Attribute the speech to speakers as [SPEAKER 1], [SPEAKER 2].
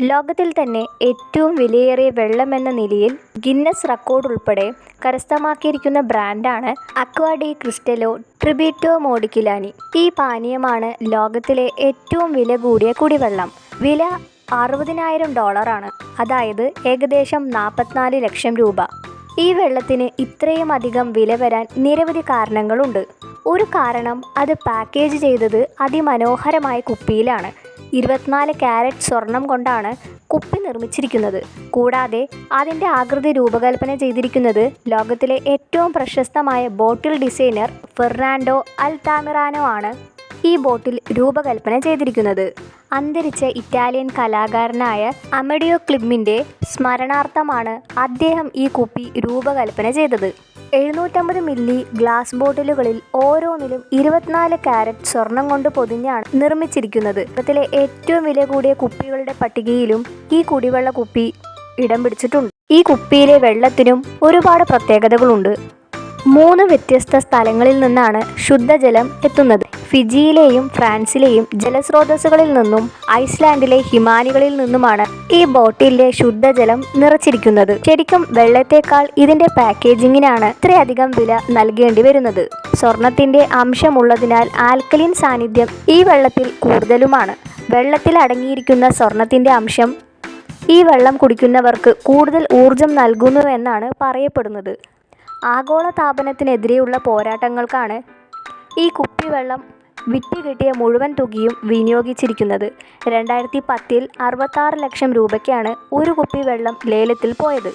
[SPEAKER 1] ലോകത്തിൽ തന്നെ ഏറ്റവും വിലയേറിയ വെള്ളമെന്ന നിലയിൽ ഗിന്നസ് റെക്കോർഡ് ഉൾപ്പെടെ കരസ്ഥമാക്കിയിരിക്കുന്ന ബ്രാൻഡാണ് അക്വാ ഡി ക്രിസ്റ്റലോ ട്രിബ്യൂട്ടോ മോഡിക്കിലാനി ഈ പാനീയമാണ് ലോകത്തിലെ ഏറ്റവും വില കൂടിയ കുടിവെള്ളം. വില അറുപതിനായിരം ഡോളറാണ്. അതായത് ഏകദേശം നാൽപ്പത്തിനാല് ലക്ഷം രൂപ. ഈ വെള്ളത്തിന് ഇത്രയും അധികം വില വരാൻ നിരവധി കാരണങ്ങളുണ്ട്. ഒരു കാരണം അത് പാക്കേജ് ചെയ്തത് അതിമനോഹരമായ കുപ്പിയിലാണ്. ഇരുപത്തിനാല് ക്യാരറ്റ് സ്വർണം കൊണ്ടാണ് കുപ്പി നിർമ്മിച്ചിരിക്കുന്നത്. കൂടാതെ അതിന്റെ ആകൃതി രൂപകൽപ്പന ചെയ്തിരിക്കുന്നത് ലോകത്തിലെ ഏറ്റവും പ്രശസ്തമായ ബോട്ടിൽ ഡിസൈനർ ഫെർണാൻഡോ അൽതാമിറാനോ ആണ് ഈ ബോട്ടിൽ രൂപകൽപ്പന ചെയ്തിരിക്കുന്നത്. അന്തരിച്ച ഇറ്റാലിയൻ കലാകാരനായ അമഡിയോ ക്ലിമ്മിന്റെ സ്മരണാർത്ഥമാണ് അദ്ദേഹം ഈ കുപ്പി രൂപകൽപ്പന ചെയ്തത്. എഴുന്നൂറ്റമ്പത് മില്ലി ഗ്ലാസ് ബോട്ടിലുകളിൽ ഓരോന്നിലും ഇരുപത്തിനാല് കാരറ്റ് സ്വർണം കൊണ്ട് പൊതിഞ്ഞാണ് നിർമ്മിച്ചിരിക്കുന്നത്. ലോകത്തിലെ ഏറ്റവും വില കൂടിയ കുപ്പികളുടെ പട്ടികയിലും ഈ കുടിവെള്ള കുപ്പി ഇടം പിടിച്ചിട്ടുണ്ട്. ഈ കുപ്പിയിലെ വെള്ളത്തിനും ഒരുപാട് പ്രത്യേകതകളുണ്ട്. മൂന്ന് വ്യത്യസ്ത സ്ഥലങ്ങളിൽ നിന്നാണ് ശുദ്ധജലം എത്തുന്നത്. ഫിജിയിലെയും ഫ്രാൻസിലെയും ജലസ്രോതസ്സുകളിൽ നിന്നും ഐസ്ലാൻഡിലെ ഹിമാനികളിൽ നിന്നുമാണ് ഈ ബോട്ടിലെ ശുദ്ധജലം നിറച്ചിരിക്കുന്നത്. ശരിക്കും വെള്ളത്തേക്കാൾ ഇതിന്റെ പാക്കേജിങ്ങിനാണ് ഇത്രയധികം വില നൽകേണ്ടി വരുന്നത്. സ്വർണത്തിന്റെ അംശമുള്ളതിനാൽ ആൽക്കലിൻ സാന്നിധ്യം ഈ വെള്ളത്തിൽ കൂടുതലുമാണ്. വെള്ളത്തിൽ അടങ്ങിയിരിക്കുന്ന സ്വർണത്തിന്റെ അംശം ഈ വെള്ളം കുടിക്കുന്നവർക്ക് കൂടുതൽ ഊർജം നൽകുന്നുവെന്നാണ് പറയപ്പെടുന്നത്. ആഗോളതാപനത്തിനെതിരെയുള്ള പോരാട്ടങ്ങൾക്കാണ് ഈ കുപ്പിവെള്ളം വിറ്റ് കിട്ടിയ മുഴുവൻ തുകയും വിനിയോഗിച്ചിരിക്കുന്നത്. രണ്ടായിരത്തി പത്തിൽ അറുപത്താറ് ലക്ഷം രൂപയ്ക്കാണ് ഒരു കുപ്പി വെള്ളം ലേലത്തിൽ പോയത്.